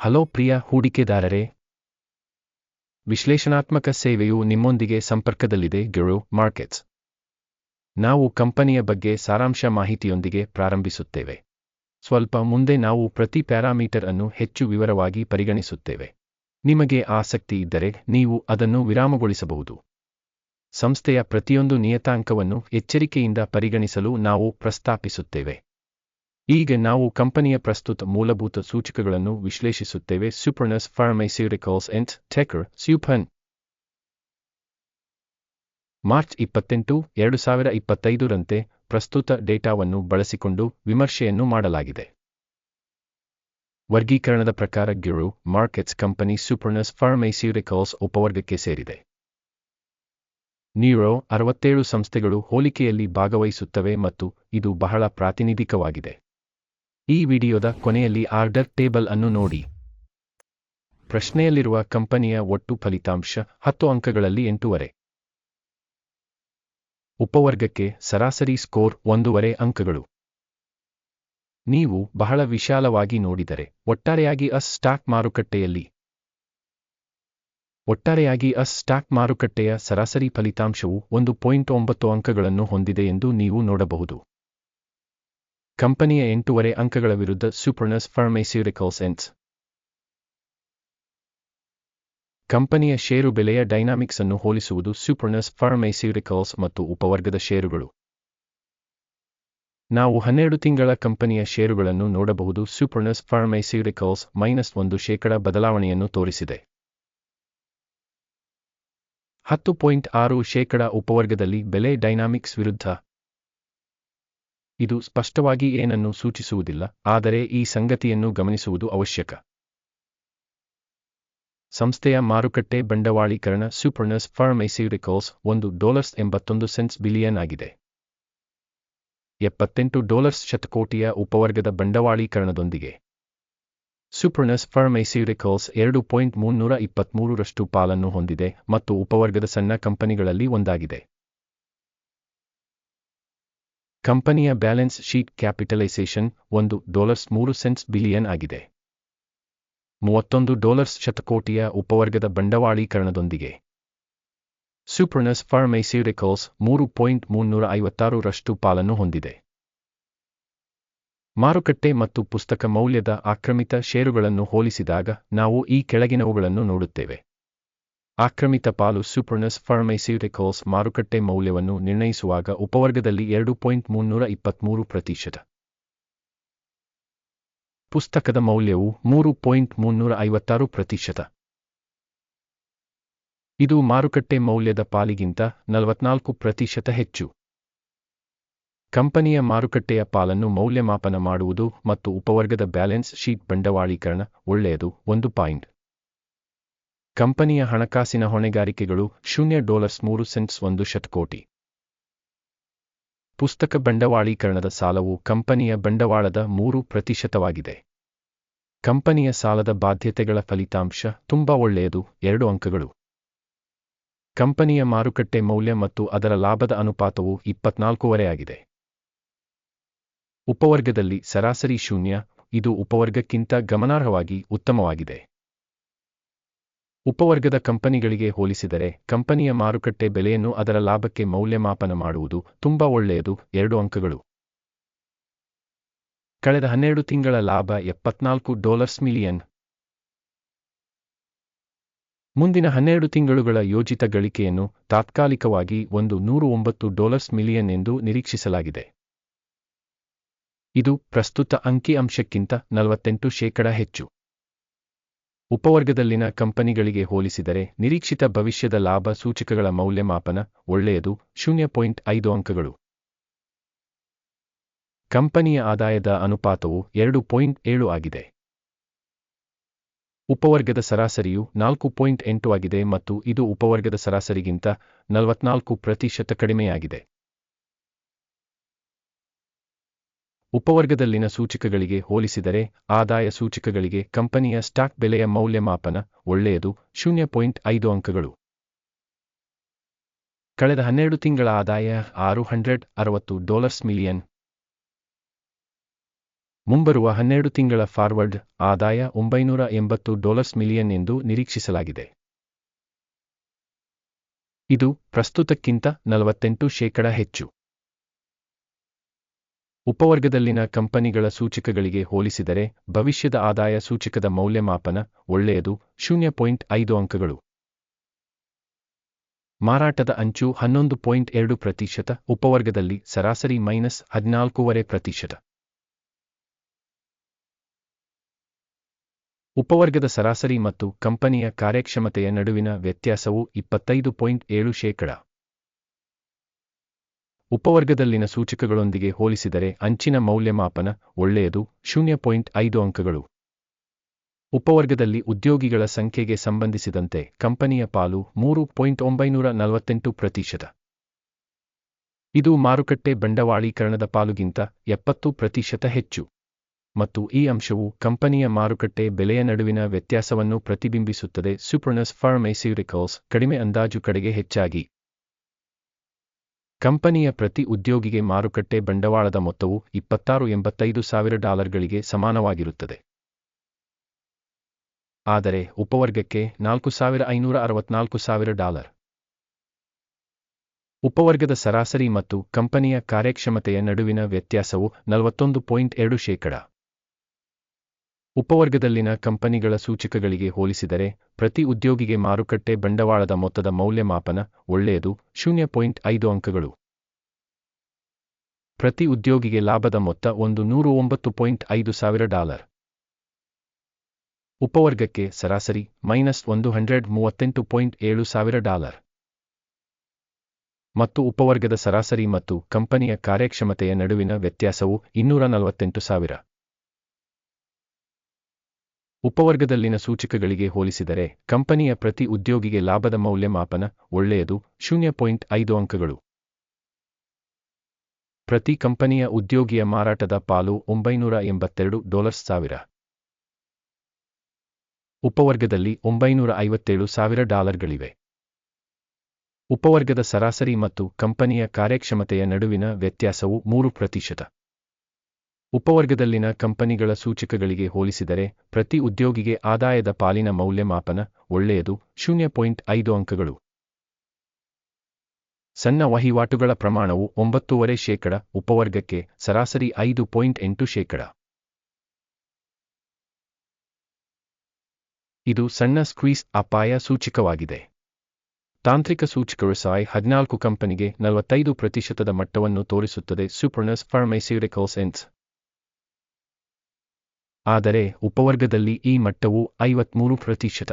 Hello ಪ್ರಿಯ ಹೂಡಿಕೆದಾರರೇ. ವಿಶ್ಲೇಷಣಾತ್ಮಕ ಸೇವೆಯು ನಿಮ್ಮೊಂದಿಗೆ ಸಂಪರ್ಕದಲ್ಲಿದೆ ಗಿರು ಮಾರ್ಕೆಟ್ಸ್ ನಾವು ಕಂಪನಿಯ ಬಗ್ಗೆ ಸಾರಾಂಶ ಮಾಹಿತಿಯೊಂದಿಗೆ ಪ್ರಾರಂಭಿಸುತ್ತೇವೆ. ಸ್ವಲ್ಪ ಮುಂದೆ ನಾವು ಪ್ರತಿ ಪ್ಯಾರಾಮೀಟರ್ ಅನ್ನು ಹೆಚ್ಚು ವಿವರವಾಗಿ ಪರಿಗಣಿಸುತ್ತೇವೆ. ನಿಮಗೆ ಆಸಕ್ತಿ ಇದ್ದರೆ ನೀವು ಅದನ್ನು ವಿರಾಮಗೊಳಿಸಬಹುದು. ಸಂಸ್ಥೆಯ ಪ್ರತಿಯೊಂದು ನಿಯತಾಂಕವನ್ನು ಎಚ್ಚರಿಕೆಯಿಂದ ಪರಿಗಣಿಸಲು ನಾವು ಪ್ರಸ್ತಾಪಿಸುತ್ತೇವೆ. ಈಗ ನಾವು ಕಂಪನಿಯ ಪ್ರಸ್ತುತ ಮೂಲಭೂತ ಸೂಚಕಗಳನ್ನು ವಿಶ್ಲೇಷಿಸುತ್ತೇವೆ. ಸೂಪರ್ನಸ್ ಫಾರ್ಮೈಸ್ಯೂಟಿಕಲ್ಸ್ ಎಂಡ್ ಟೆಕರ್ ಸ್ಯೂಪನ್ ಮಾರ್ಚ್ ಇಪ್ಪತ್ತೆಂಟು, ಎರಡು ಸಾವಿರ ಇಪ್ಪತ್ತೈದರಂತೆ ಪ್ರಸ್ತುತ ಡೇಟಾವನ್ನು ಬಳಸಿಕೊಂಡು ವಿಮರ್ಶೆಯನ್ನು ಮಾಡಲಾಗಿದೆ. ವರ್ಗೀಕರಣದ ಪ್ರಕಾರ ಗಿರು ಮಾರ್ಕೆಟ್ಸ್ ಕಂಪನಿ ಸೂಪರ್ನಸ್ ಫಾರ್ಮೈಸ್ಯೂಟಿಕಲ್ಸ್ ಉಪವರ್ಗಕ್ಕೆ ಸೇರಿದೆ. ನ್ಯೂರೋ ಅರವತ್ತೇಳು ಸಂಸ್ಥೆಗಳು ಹೋಲಿಕೆಯಲ್ಲಿ ಭಾಗವಹಿಸುತ್ತವೆ ಮತ್ತು ಇದು ಬಹಳ ಪ್ರಾತಿನಿಧಿಕವಾಗಿದೆ. ಈ ವಿಡಿಯೋದ ಕೊನೆಯಲ್ಲಿ ಆರ್ಡರ್ ಟೇಬಲ್ ಅನ್ನು ನೋಡಿ. ಪ್ರಶ್ನೆಯಲ್ಲಿರುವ ಕಂಪನಿಯ ಒಟ್ಟು ಫಲಿತಾಂಶ ಹತ್ತು ಅಂಕಗಳಲ್ಲಿ ಎಂಟೂವರೆ. ಉಪವರ್ಗಕ್ಕೆ ಸರಾಸರಿ ಸ್ಕೋರ್ ಒಂದೂವರೆ ಅಂಕಗಳು. ನೀವು ಬಹಳ ವಿಶಾಲವಾಗಿ ನೋಡಿದರೆ ಒಟ್ಟಾರೆಯಾಗಿ ಅಸ್ ಸ್ಟಾಕ್ ಮಾರುಕಟ್ಟೆಯಲ್ಲಿ. ಒಟ್ಟಾರೆಯಾಗಿ ಅಸ್ ಸ್ಟಾಕ್ ಮಾರುಕಟ್ಟೆಯ ಸರಾಸರಿ ಫಲಿತಾಂಶವು ಒಂದು ಪಾಯಿಂಟ್ ಒಂಬತ್ತು ಅಂಕಗಳನ್ನು ಹೊಂದಿದೆ ಎಂದು ನೀವು ನೋಡಬಹುದು. ಕಂಪನಿಯ ಎಂಟೂವರೆ ಅಂಕಗಳ ವಿರುದ್ಧ ಸೂಪರ್ನಸ್ ಫಾರ್ಮೈಸ್ಯೂಟಿಕಲ್ಸ್ ಎನ್ಸ್ ಕಂಪನಿಯ ಷೇರು ಬೆಲೆಯ ಡೈನಾಮಿಕ್ಸ್ ಅನ್ನು ಹೋಲಿಸುವುದು ಸೂಪರ್ನಸ್ ಫಾರ್ಮೈಸ್ಯೂಟಿಕಲ್ಸ್ ಮತ್ತು ಉಪವರ್ಗದ ಷೇರುಗಳು. ನಾವು ಹನ್ನೆರಡು ತಿಂಗಳ ಕಂಪನಿಯ ಷೇರುಗಳನ್ನು ನೋಡಬಹುದು. ಸೂಪರ್ನಸ್ ಫಾರ್ಮೈಸ್ಯೂಟಿಕಲ್ಸ್ ಮೈನಸ್ ಒಂದು ಶೇಕಡ ಬದಲಾವಣೆಯನ್ನು ತೋರಿಸಿದೆ. ಹತ್ತು ಪಾಯಿಂಟ್ ಆರು ಶೇಕಡ ಉಪವರ್ಗದಲ್ಲಿ ಬೆಲೆ ಡೈನಾಮಿಕ್ಸ್ ವಿರುದ್ಧ ಇದು ಸ್ಪಷ್ಟವಾಗಿ ಏನನ್ನು ಸೂಚಿಸುವುದಿಲ್ಲ, ಆದರೆ ಈ ಸಂಗತಿಯನ್ನು ಗಮನಿಸುವುದು ಅವಶ್ಯಕ. ಸಂಸ್ಥೆಯ ಮಾರುಕಟ್ಟೆ ಬಂಡವಾಳೀಕರಣ ಸೂಪರ್ನಸ್ ಫಾರ್ಮೈಸ್ಯೂಟಿಕಲ್ಸ್ ಒಂದು ಡಾಲರ್ಸ್ ಎಂಬತ್ತೊಂದು ಸೆಂಟ್ಸ್ ಬಿಲಿಯನ್ ಆಗಿದೆ. ಎಪ್ಪತ್ತೆಂಟು ಡಾಲರ್ಸ್ ಶತಕೋಟಿಯ ಉಪವರ್ಗದ ಬಂಡವಾಳೀಕರಣದೊಂದಿಗೆ. ಸೂಪರ್ನಸ್ ಫಾರ್ಮೈಸ್ಯೂಟಿಕಲ್ಸ್ ಎರಡು ಪಾಯಿಂಟ್ ಮುನ್ನೂರ ಇಪ್ಪತ್ತ್ಮೂರರಷ್ಟು ಪಾಲನ್ನು ಹೊಂದಿದೆ ಮತ್ತು ಉಪವರ್ಗದ ಸಣ್ಣ ಕಂಪನಿಗಳಲ್ಲಿ ಒಂದಾಗಿದೆ. ಕಂಪನಿಯ ಬ್ಯಾಲೆನ್ಸ್ ಶೀಟ್ ಕ್ಯಾಪಿಟಲೈಸೇಷನ್ ಒಂದು ಡಾಲರ್ಸ್ ಮೂರು ಸೆಂಟ್ಸ್ ಬಿಲಿಯನ್ ಆಗಿದೆ. ಮೂವತ್ತೊಂದು ಡಾಲರ್ಸ್ ಶತಕೋಟಿಯ ಉಪವರ್ಗದ ಬಂಡವಾಳೀಕರಣದೊಂದಿಗೆ. ಸೂಪರ್ನಸ್ ಫಾರ್ಮೈಸ್ಯೂಟಿಕಲ್ಸ್ ಮೂರು ಪಾಯಿಂಟ್ ಮುನ್ನೂರ ಐವತ್ತಾರರಷ್ಟು ಪಾಲನ್ನು ಹೊಂದಿದೆ. ಮಾರುಕಟ್ಟೆ ಮತ್ತು ಪುಸ್ತಕ ಮೌಲ್ಯದ ಆಕ್ರಮಿತ ಷೇರುಗಳನ್ನು ಹೋಲಿಸಿದಾಗ ನಾವು ಈ ಕೆಳಗಿನವುಗಳನ್ನು ನೋಡುತ್ತೇವೆ. ಆಕ್ರಮಿತ ಪಾಲು ಸೂಪರ್ನಸ್ ಫಾರ್ಮೈಸ್ಯೂಟಿಕಲ್ಸ್ ಮಾರುಕಟ್ಟೆ ಮೌಲ್ಯವನ್ನು ನಿರ್ಣಯಿಸುವಾಗ ಉಪವರ್ಗದಲ್ಲಿ ಎರಡು ಪಾಯಿಂಟ್ ಮುನ್ನೂರ ಇಪ್ಪತ್ಮೂರು ಪ್ರತಿಶತ. ಪುಸ್ತಕದ ಮೌಲ್ಯವು ಮೂರು ಪಾಯಿಂಟ್ ಮುನ್ನೂರ ಐವತ್ತಾರು ಪ್ರತಿಶತ. ಇದು ಮಾರುಕಟ್ಟೆ ಮೌಲ್ಯದ ಪಾಲಿಗಿಂತ ನಲವತ್ನಾಲ್ಕು ಪ್ರತಿಶತ ಹೆಚ್ಚು. ಕಂಪನಿಯ ಮಾರುಕಟ್ಟೆಯ ಪಾಲನ್ನು ಮೌಲ್ಯಮಾಪನ ಮಾಡುವುದು ಮತ್ತು ಉಪವರ್ಗದ ಬ್ಯಾಲೆನ್ಸ್ ಶೀಟ್ ಬಂಡವಾಳೀಕರಣ ಒಳ್ಳೆಯದು ಒಂದು ಪಾಯಿಂಟ್. ಕಂಪನಿಯ ಹಣಕಾಸಿನ ಹೊಣೆಗಾರಿಕೆಗಳು ಶೂನ್ಯ ಡಾಲರ್ಸ್ ಮೂರು ಸೆಂಟ್ಸ್ ಒಂದು ಶತಕೋಟಿ. ಪುಸ್ತಕ ಬಂಡವಾಳೀಕರಣದ ಸಾಲವು ಕಂಪನಿಯ ಬಂಡವಾಳದ ಮೂರು ಪ್ರತಿಶತವಾಗಿದೆ. ಕಂಪನಿಯ ಸಾಲದ ಬಾಧ್ಯತೆಗಳ ಫಲಿತಾಂಶ ತುಂಬಾ ಒಳ್ಳೆಯದು, ಎರಡು ಅಂಕಗಳು. ಕಂಪನಿಯ ಮಾರುಕಟ್ಟೆ ಮೌಲ್ಯ ಮತ್ತು ಅದರ ಲಾಭದ ಅನುಪಾತವು ಇಪ್ಪತ್ನಾಲ್ಕೂವರೆ ಆಗಿದೆ. ಉಪವರ್ಗದಲ್ಲಿ ಸರಾಸರಿ ಶೂನ್ಯ, ಇದು ಉಪವರ್ಗಕ್ಕಿಂತ ಗಮನಾರ್ಹವಾಗಿ ಉತ್ತಮವಾಗಿದೆ. ಉಪವರ್ಗದ ಕಂಪನಿಗಳಿಗೆ ಹೋಲಿಸಿದರೆ, ಕಂಪನಿಯ ಮಾರುಕಟ್ಟೆ ಬೆಲೆಯನ್ನು ಅದರ ಲಾಭಕ್ಕೆ ಮೌಲ್ಯಮಾಪನ ಮಾಡುವುದು ತುಂಬಾ ಒಳ್ಳೆಯದು. ಎರಡು ಅಂಕಗಳು. ಕಳೆದ ಹನ್ನೆರಡು ತಿಂಗಳ ಲಾಭ ಎಪ್ಪತ್ನಾಲ್ಕು ಡಾಲರ್ಸ್ ಮಿಲಿಯನ್. ಮುಂದಿನ ಹನ್ನೆರಡು ತಿಂಗಳುಗಳ ಯೋಜಿತ ಗಳಿಕೆಯನ್ನು ತಾತ್ಕಾಲಿಕವಾಗಿ ಒಂದು ನೂರು ಒಂಬತ್ತು ಡಾಲರ್ಸ್ ಮಿಲಿಯನ್ ಎಂದು ನಿರೀಕ್ಷಿಸಲಾಗಿದೆ. ಇದು ಪ್ರಸ್ತುತ ಅಂಕಿಅಂಶಕ್ಕಿಂತ ನಲವತ್ತೆಂಟು ಶೇಕಡ ಹೆಚ್ಚು. ಉಪವರ್ಗದಲ್ಲಿನ ಕಂಪನಿಗಳಿಗೆ ಹೋಲಿಸಿದರೆ ನಿರೀಕ್ಷಿತ ಭವಿಷ್ಯದ ಲಾಭ ಸೂಚಕಗಳ ಮೌಲ್ಯಮಾಪನ ಒಳ್ಳೆಯದು, ಶೂನ್ಯ ಪಾಯಿಂಟ್ ಐದು ಅಂಕಗಳು. ಕಂಪನಿಯ ಆದಾಯದ ಅನುಪಾತವು ಎರಡು ಪಾಯಿಂಟ್ ಏಳು ಆಗಿದೆ. ಉಪವರ್ಗದ ಸರಾಸರಿಯು ನಾಲ್ಕು ಪಾಯಿಂಟ್ ಎಂಟು ಆಗಿದೆ ಮತ್ತು ಇದು ಉಪವರ್ಗದ ಸರಾಸರಿಗಿಂತ ನಲವತ್ನಾಲ್ಕು ಪ್ರತಿಶತ ಕಡಿಮೆಯಾಗಿದೆ. ಉಪವರ್ಗದಲ್ಲಿನ ಸೂಚಕಗಳಿಗೆ ಹೋಲಿಸಿದರೆ ಆದಾಯ ಸೂಚಕಗಳಿಗೆ ಕಂಪನಿಯ ಸ್ಟಾಕ್ ಬೆಲೆಯ ಮೌಲ್ಯಮಾಪನ ಒಳ್ಳೆಯದು, ಶೂನ್ಯ ಪಾಯಿಂಟ್ ಐದು ಅಂಕಗಳು. ಕಳೆದ ಹನ್ನೆರಡು ತಿಂಗಳ ಆದಾಯ ಆರು ಹಂಡ್ರೆಡ್ ಅರವತ್ತು ಡಾಲರ್ಸ್ ಮಿಲಿಯನ್. ಮುಂಬರುವ ಹನ್ನೆರಡು ತಿಂಗಳ ಫಾರ್ವರ್ಡ್ ಆದಾಯ ಒಂಬೈನೂರ ಎಂಬತ್ತು ಡಾಲರ್ಸ್ ಮಿಲಿಯನ್ ಎಂದು ನಿರೀಕ್ಷಿಸಲಾಗಿದೆ. ಇದು ಪ್ರಸ್ತುತಕ್ಕಿಂತ ನಲವತ್ತೆಂಟು ಶೇಕಡ ಹೆಚ್ಚು. ಉಪವರ್ಗದಲ್ಲಿನ ಕಂಪನಿಗಳ ಸೂಚಕಗಳಿಗೆ ಹೋಲಿಸಿದರೆ ಭವಿಷ್ಯದ ಆದಾಯ ಸೂಚಕದ ಮೌಲ್ಯಮಾಪನ ಒಳ್ಳೆಯದು, ಶೂನ್ಯ ಪಾಯಿಂಟ್ ಐದು ಅಂಕಗಳು. ಮಾರಾಟದ ಅಂಚು ಹನ್ನೊಂದು ಪಾಯಿಂಟ್ ಎರಡು ಪ್ರತಿಶತ, ಉಪವರ್ಗದಲ್ಲಿ ಸರಾಸರಿ ಮೈನಸ್ ಹದಿನಾಲ್ಕೂವರೆ ಪ್ರತಿಶತ. ಉಪವರ್ಗದ ಸರಾಸರಿ ಮತ್ತು ಕಂಪನಿಯ ಕಾರ್ಯಕ್ಷಮತೆಯ ನಡುವಿನ ವ್ಯತ್ಯಾಸವು ಇಪ್ಪತ್ತೈದು ಪಾಯಿಂಟ್ ಏಳು ಶೇಕಡ. ಉಪವರ್ಗದಲ್ಲಿನ ಸೂಚಕಗಳೊಂದಿಗೆ ಹೋಲಿಸಿದರೆ ಅಂಚಿನ ಮೌಲ್ಯಮಾಪನ ಒಳ್ಳೆಯದು, ಶೂನ್ಯ ಪಾಯಿಂಟ್ ಐದು ಅಂಕಗಳು. ಉಪವರ್ಗದಲ್ಲಿ ಉದ್ಯೋಗಿಗಳ ಸಂಖ್ಯೆಗೆ ಸಂಬಂಧಿಸಿದಂತೆ ಕಂಪನಿಯ ಪಾಲು ಮೂರು ಪಾಯಿಂಟ್ ಒಂಬೈನೂರ ನಲವತ್ತೆಂಟು ಪ್ರತಿಶತ. ಇದು ಮಾರುಕಟ್ಟೆ ಬಂಡವಾಳೀಕರಣದ ಪಾಲುಗಿಂತ ಎಪ್ಪತ್ತು ಪ್ರತಿಶತ ಹೆಚ್ಚು. ಮತ್ತು ಈ ಅಂಶವು ಕಂಪನಿಯ ಮಾರುಕಟ್ಟೆ ಬೆಲೆಯ ನಡುವಿನ ವ್ಯತ್ಯಾಸವನ್ನು ಪ್ರತಿಬಿಂಬಿಸುತ್ತದೆ ಸೂಪರ್ನಸ್ ಫಾರ್ಮೈಸ್ಯೂಟಿಕಲ್ಸ್ ಕಡಿಮೆ ಅಂದಾಜು ಕಡೆಗೆ ಹೆಚ್ಚಾಗಿ. ಕಂಪನಿಯ ಪ್ರತಿ ಉದ್ಯೋಗಿಗೆ ಮಾರುಕಟ್ಟೆ ಬಂಡವಾಳದ ಮೊತ್ತವು ಇಪ್ಪತ್ತಾರು ಎಂಬತ್ತೈದು ಸಾವಿರ ಡಾಲರ್ಗಳಿಗೆ ಸಮಾನವಾಗಿರುತ್ತದೆ. ಆದರೆ ಉಪವರ್ಗಕ್ಕೆ ನಾಲ್ಕು ಸಾವಿರ ಐನೂರ ಅರವತ್ನಾಲ್ಕು ಸಾವಿರ ಡಾಲರ್. ಉಪವರ್ಗದ ಸರಾಸರಿ ಮತ್ತು ಕಂಪನಿಯ ಕಾರ್ಯಕ್ಷಮತೆಯ ನಡುವಿನ ವ್ಯತ್ಯಾಸವು ನಲವತ್ತೊಂದು ಪಾಯಿಂಟ್ ಎರಡು ಶೇಕಡ. ಉಪವರ್ಗದಲ್ಲಿನ ಕಂಪನಿಗಳ ಸೂಚಕಗಳಿಗೆ ಹೋಲಿಸಿದರೆ, ಪ್ರತಿ ಉದ್ಯೋಗಿಗೆ ಮಾರುಕಟ್ಟೆ ಬಂಡವಾಳದ ಮೊತ್ತದ ಮೌಲ್ಯಮಾಪನ ಒಳ್ಳೆಯದು, ಶೂನ್ಯ ಪಾಯಿಂಟ್ ಐದು ಅಂಕಗಳು. ಪ್ರತಿ ಉದ್ಯೋಗಿಗೆ ಲಾಭದ ಮೊತ್ತ ಒಂದು ನೂರು ಒಂಬತ್ತು ಪಾಯಿಂಟ್ ಐದು ಸಾವಿರ ಡಾಲರ್. ಉಪವರ್ಗಕ್ಕೆ ಸರಾಸರಿ ಮೈನಸ್ ಒಂದು ಹಂಡ್ರೆಡ್ ಮೂವತ್ತೆಂಟು ಪಾಯಿಂಟ್ ಏಳು ಸಾವಿರ ಡಾಲರ್. ಮತ್ತು ಉಪವರ್ಗದ ಸರಾಸರಿ ಮತ್ತು ಕಂಪನಿಯ ಕಾರ್ಯಕ್ಷಮತೆಯ ನಡುವಿನ ವ್ಯತ್ಯಾಸವು ಇನ್ನೂರ ನಲವತ್ತೆಂಟು ಸಾವಿರ. ಉಪವರ್ಗದಲ್ಲಿನ ಸೂಚಕಗಳಿಗೆ ಹೋಲಿಸಿದರೆ, ಕಂಪನಿಯ ಪ್ರತಿ ಉದ್ಯೋಗಿಗೆ ಲಾಭದ ಮೌಲ್ಯಮಾಪನ ಒಳ್ಳೆಯದು, ಶೂನ್ಯ ಪಾಯಿಂಟ್ ಐದು ಅಂಕಗಳು. ಪ್ರತಿ ಕಂಪನಿಯ ಉದ್ಯೋಗಿಯ ಮಾರಾಟದ ಪಾಲು ಒಂಬೈನೂರ ಎಂಬತ್ತೆರಡು ಡಾಲರ್ಸ್ ಸಾವಿರ. ಉಪವರ್ಗದಲ್ಲಿ ಒಂಬೈನೂರ ಐವತ್ತೇಳು ಸಾವಿರ ಡಾಲರ್ಗಳಿವೆ. ಉಪವರ್ಗದ ಸರಾಸರಿ ಮತ್ತು ಕಂಪನಿಯ ಕಾರ್ಯಕ್ಷಮತೆಯ ನಡುವಿನ ವ್ಯತ್ಯಾಸವು ಮೂರು ಪ್ರತಿಶತ. ಉಪವರ್ಗದಲ್ಲಿನ ಕಂಪನಿಗಳ ಸೂಚಕಗಳಿಗೆ ಹೋಲಿಸಿದರೆ, ಪ್ರತಿ ಉದ್ಯೋಗಿಗೆ ಆದಾಯದ ಪಾಲಿನ ಮೌಲ್ಯಮಾಪನ ಒಳ್ಳೆಯದು, ಶೂನ್ಯ ಪಾಯಿಂಟ್ ಐದು ಅಂಕಗಳು. ಸಣ್ಣ ವಹಿವಾಟುಗಳ ಪ್ರಮಾಣವು ಒಂಬತ್ತೂವರೆ ಶೇಕಡ, ಉಪವರ್ಗಕ್ಕೆ ಸರಾಸರಿ ಐದು ಪಾಯಿಂಟ್ ಎಂಟು ಶೇಕಡ. ಇದು ಸಣ್ಣ ಸ್ಕ್ವೀಸ್ ಅಪಾಯ ಸೂಚಕವಾಗಿದೆ. ತಾಂತ್ರಿಕ ಸೂಚಕರು ಸಾಯ್ ಹದಿನಾಲ್ಕು ಕಂಪನಿಗೆ ನಲವತ್ತೈದು ಪ್ರತಿಶತದ ಮಟ್ಟವನ್ನು ತೋರಿಸುತ್ತದೆ ಸೂಪರ್ನಸ್ ಫಾರ್ಮೈಸ್ಯೂಟಿಕಲ್ಸ್ ಎನ್ಸ್ ಆದರೆ ಉಪವರ್ಗದಲ್ಲಿ ಈ ಮಟ್ಟವು ಐವತ್ಮೂರು ಪ್ರತಿಶತ.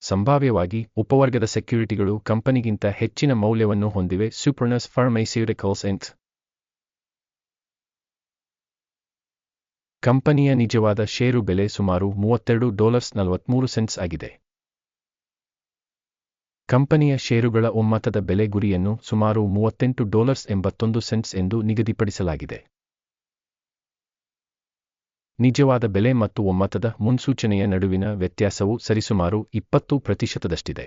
ಸಂಭಾವ್ಯವಾಗಿ, ಉಪವರ್ಗದ ಸೆಕ್ಯುರಿಟಿಗಳು ಕಂಪನಿಗಿಂತ ಹೆಚ್ಚಿನ ಮೌಲ್ಯವನ್ನು ಹೊಂದಿವೆ ಸೂಪರ್ನಸ್ ಫಾರ್ಮೈಸ್ಯೂಟಿಕಲ್ಸ್ ಎಂಟ್ ಕಂಪನಿಯ ನಿಜವಾದ ಷೇರು ಬೆಲೆ ಸುಮಾರು ಮೂವತ್ತೆರಡು ಡಾಲರ್ಸ್ ನಲವತ್ಮೂರು ಸೆಂಟ್ಸ್ ಆಗಿದೆ. ಕಂಪನಿಯ ಷೇರುಗಳ ಒಮ್ಮತದ ಬೆಲೆ ಗುರಿಯನ್ನು ಸುಮಾರು ಮೂವತ್ತೆಂಟು ಡಾಲರ್ಸ್ ಎಂಬತ್ತೊಂದು ಸೆಂಟ್ಸ್ ಎಂದು ನಿಗದಿಪಡಿಸಲಾಗಿದೆ. ನಿಜವಾದ ಬೆಲೆ ಮತ್ತು ಒಮ್ಮತದ ಮುನ್ಸೂಚನೆಯ ನಡುವಿನ ವ್ಯತ್ಯಾಸವು ಸರಿಸುಮಾರು ಇಪ್ಪತ್ತು ಪ್ರತಿಶತದಷ್ಟಿದೆ.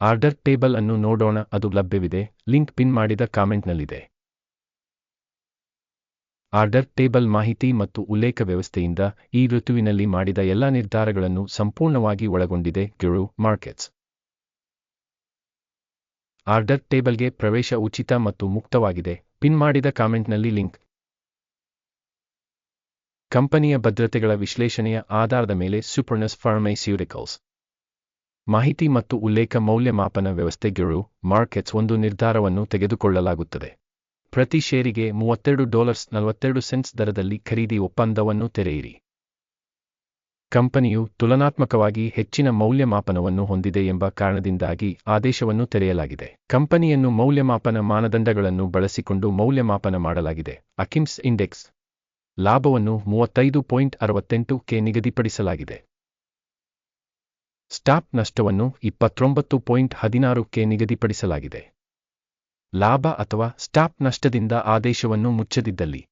ಆರ್ಡರ್ ಟೇಬಲ್ ಅನ್ನು ನೋಡೋಣ, ಅದು ಲಭ್ಯವಿದೆ, ಲಿಂಕ್ ಪಿನ್ ಮಾಡಿದ ಕಾಮೆಂಟ್ನಲ್ಲಿದೆ. ಆರ್ಡರ್ ಟೇಬಲ್ ಮಾಹಿತಿ ಮತ್ತು ಉಲ್ಲೇಖ ವ್ಯವಸ್ಥೆಯಿಂದ ಈ ಋತುವಿನಲ್ಲಿ ಮಾಡಿದ ಎಲ್ಲಾ ನಿರ್ಧಾರಗಳನ್ನು ಸಂಪೂರ್ಣವಾಗಿ ಒಳಗೊಂಡಿದೆ, ಗಿರು ಮಾರ್ಕೆಟ್ಸ್. ಆರ್ಡರ್ ಟೇಬಲ್ಗೆ ಪ್ರವೇಶ ಉಚಿತ ಮತ್ತು ಮುಕ್ತವಾಗಿದೆ, ಪಿನ್ ಮಾಡಿದ ಕಾಮೆಂಟ್ನಲ್ಲಿ ಲಿಂಕ್. ಕಂಪನಿಯ ಭದ್ರತೆಗಳ ವಿಶ್ಲೇಷಣೆಯ ಆಧಾರದ ಮೇಲೆ ಸುಪರ್ನಸ್ ಫಾರ್ಮೈಸ್ಯೂಟಿಕಲ್ಸ್ ಮಾಹಿತಿ ಮತ್ತು ಉಲ್ಲೇಖ ಮೌಲ್ಯಮಾಪನ ವ್ಯವಸ್ಥೆಗಳು ಮಾರ್ಕೆಟ್ಸ್ ಒಂದು ನಿರ್ಧಾರವನ್ನು ತೆಗೆದುಕೊಳ್ಳಲಾಗುತ್ತದೆ. ಪ್ರತಿ ಷೇರಿಗೆ ಮೂವತ್ತೆರಡು ಡಾಲರ್ಸ್ ನಲವತ್ತೆರಡು ಸೆಂಟ್ಸ್ ದರದಲ್ಲಿ ಖರೀದಿ ಒಪ್ಪಂದವನ್ನು ತೆರೆಯಿರಿ. ಕಂಪನಿಯು ತುಲನಾತ್ಮಕವಾಗಿ ಹೆಚ್ಚಿನ ಮೌಲ್ಯಮಾಪನವನ್ನು ಹೊಂದಿದೆ ಎಂಬ ಕಾರಣದಿಂದಾಗಿ ಆದೇಶವನ್ನು ತೆರೆಯಲಾಗಿದೆ. ಕಂಪನಿಯನ್ನು ಮೌಲ್ಯಮಾಪನ ಮಾನದಂಡಗಳನ್ನು ಬಳಸಿಕೊಂಡು ಮೌಲ್ಯಮಾಪನ ಮಾಡಲಾಗಿದೆ. ಅಕಿಮ್ಸ್ ಇಂಡೆಕ್ಸ್. ಲಾಭವನ್ನು ಮೂವತ್ತೈದು ಪಾಯಿಂಟ್ ಅರವತ್ತೆಂಟು ಕೆ ನಿಗದಿಪಡಿಸಲಾಗಿದೆ. ಸ್ಟಾಪ್ ನಷ್ಟವನ್ನು ಇಪ್ಪತ್ತೊಂಬತ್ತು ಪಾಯಿಂಟ್ ಹದಿನಾರು ಕೆ ನಿಗದಿಪಡಿಸಲಾಗಿದೆ. ಲಾಭ ಅಥವಾ ಸ್ಟಾಪ್ ನಷ್ಟದಿಂದ ಆದೇಶವನ್ನು ಮುಚ್ಚದಿದ್ದಲ್ಲಿ.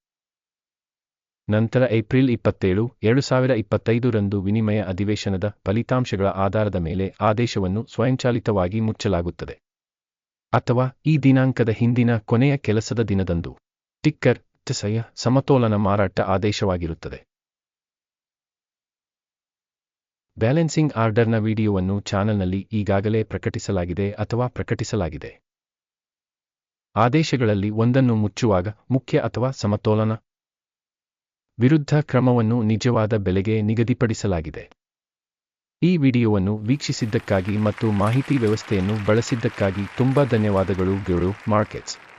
ನಂತರ ಏಪ್ರಿಲ್ ಇಪ್ಪತ್ತೇಳು, ಎರಡು ಸಾವಿರ ಇಪ್ಪತ್ತೈದರಂದು ವಿನಿಮಯ ಅಧಿವೇಶನದ ಫಲಿತಾಂಶಗಳ ಆಧಾರದ ಮೇಲೆ ಆದೇಶವನ್ನು ಸ್ವಯಂಚಾಲಿತವಾಗಿ ಮುಚ್ಚಲಾಗುತ್ತದೆ. ಅಥವಾ ಈ ದಿನಾಂಕದ ಹಿಂದಿನ ಕೊನೆಯ ಕೆಲಸದ ದಿನದಂದು. ಟಿಕ್ಕರ್ ಸಮತೋಲನ ಮಾರಾಟ ಆದೇಶವಾಗಿರುತ್ತದೆ. ಬ್ಯಾಲೆನ್ಸಿಂಗ್ ಆರ್ಡರ್ನ ವಿಡಿಯೋವನ್ನು ಚಾನಲ್ನಲ್ಲಿ ಈಗಾಗಲೇ ಪ್ರಕಟಿಸಲಾಗಿದೆ ಅಥವಾ ಪ್ರಕಟಿಸಲಾಗಿದೆ. ಆದೇಶಗಳಲ್ಲಿ ಒಂದನ್ನು ಮುಚ್ಚುವಾಗ ಮುಖ್ಯ ಅಥವಾ ಸಮತೋಲನ ವಿರುದ್ಧ ಕ್ರಮವನ್ನು ನಿಜವಾದ ಬೆಲೆಗೆ ನಿಗದಿಪಡಿಸಲಾಗಿದೆ. ಈ ವಿಡಿಯೋವನ್ನು ವೀಕ್ಷಿಸಿದ್ದಕ್ಕಾಗಿ ಮತ್ತು ಮಾಹಿತಿ ವ್ಯವಸ್ಥೆಯನ್ನು ಬಳಸಿದ್ದಕ್ಕಾಗಿ ತುಂಬಾ ಧನ್ಯವಾದಗಳು ಗೆಳು ಮಾರ್ಕೆಟ್ಸ್.